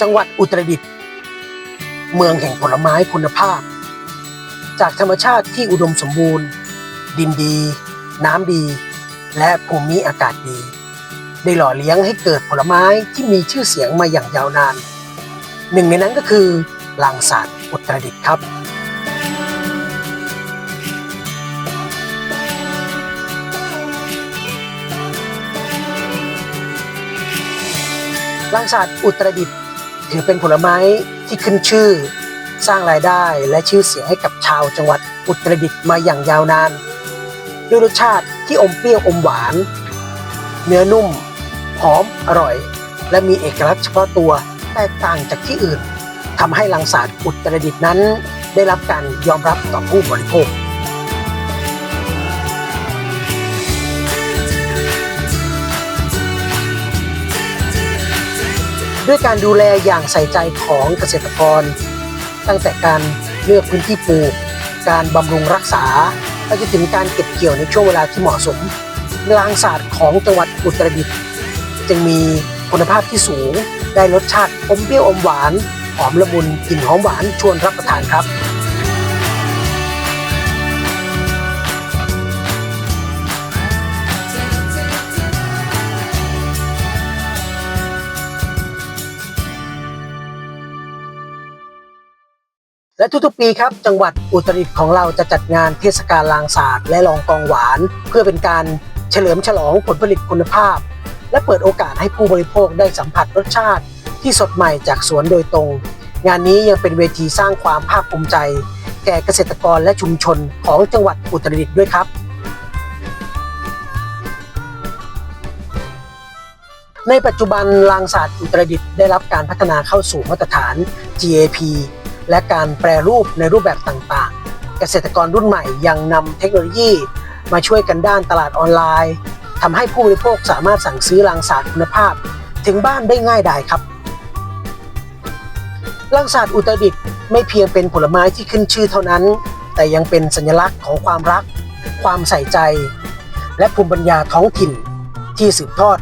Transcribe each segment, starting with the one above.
จังหวัดอุตรดิตถ์เมืองแห่งผลไม้คุณภาพ จากธรรมชาติที่อุดมสมบูรณ์ ดินดี น้ำดี และภูมิอากาศดี ได้หล่อเลี้ยงให้เกิดผลไม้ที่มีชื่อเสียงมาอย่างยาวนาน หนึ่งในนั้นก็คือลางสาดอุตรดิตถ์ครับลังสาดอุตรดิตถ์ ถือเป็นผลไม้ที่ขึ้นชื่อ สร้างรายได้และชื่อเสียงให้กับชาวจังหวัดอุตรดิตถ์มาอย่างยาวนาน ด้วยรสชาติที่อมเปรี้ยวอมหวาน เนื้อนุ่ม หอมอร่อย และมีเอกลักษณ์เฉพาะตัวแตกต่างจากที่อื่นทำให้ลังสาดอุตรดิตถ์นั้น ได้รับการยอมรับต่อผู้บริโภค ด้วยการดูแลอย่างใส่ใจของเกษตรกร ตั้งแต่การเลือกพื้นที่ปลูก การบำรุงรักษาไปจนถึงการเก็บเกี่ยวในช่วงเวลาที่เหมาะสมลางศาสตร์ของจังหวัดอุตรดิตถ์จึงมีคุณภาพที่สูง ได้รสชาติอมเปรี้ยวอมหวาน หอมละมุนกลิ่นหอมหวานชวนรับประทานครับ และทุกๆปีครับจังหวัดอุตรดิตถ์ของเราจะจัดงานเทศกาลลางศาสาดและลองกองหวาน เพื่อเป็นการเฉลิมฉลองผลผลิตคุณภาพ และเปิดโอกาสให้ผู้บริโภคได้สัมผัสรสชาติ ที่สดใหม่จากสวนโดยตรง งานนี้ยังเป็นเวทีสร้างความภาคภูมิใจ แก่เกษตรกรและชุมชนของจังหวัดอุตรดิตถ์ด้วยครับในปัจจุบันลางศาสตร์อุตรดิตถ์ได้รับการพัฒนาเข้าสู่มาตรฐาน GAP และการแปรรูปในรูปแบบต่างๆ เกษตรกรรุ่นใหม่ยังนำเทคโนโลยี มาช่วยกันด้านตลาดออนไลน์ทำให้ผู้บริโภคสามารถสั่งซื้อลางศาสตร์คุณภาพ ถึงบ้านได้ง่ายดายครับลางศาสตร์อุตรดิตไม่เพียงเป็นผลไม้ที่ขึ้นชื่อเท่านั้น แต่ยังเป็นสัญลักษณ์ของความรัก ความใส่ใจ และภูมิปัญญาท้องถิ่นที่สืบทอด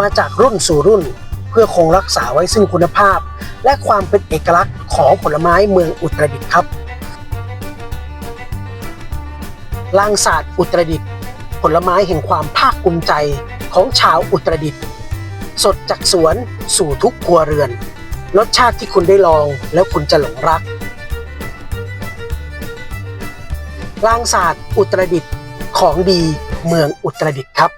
มาจากรุ่นสู่รุ่น เพื่อคงรักษาไว้ซึ่งคุณภาพ และความเป็นเอกลักษณ์ของผลไม้เมืองอุตรดิตถ์ครับลางศาสตร์อุตรดิตถ์ผลไม้แห่งความภาคภูมิใจของชาวอุตรดิตถ์สดจากสวนสู่ทุกครัวเรือน รสชาติที่คุณได้ลองแล้วคุณจะหลงรักลางศาสตร์อุตรดิตถ์ของดีเมืองอุตรดิตถ์ครับ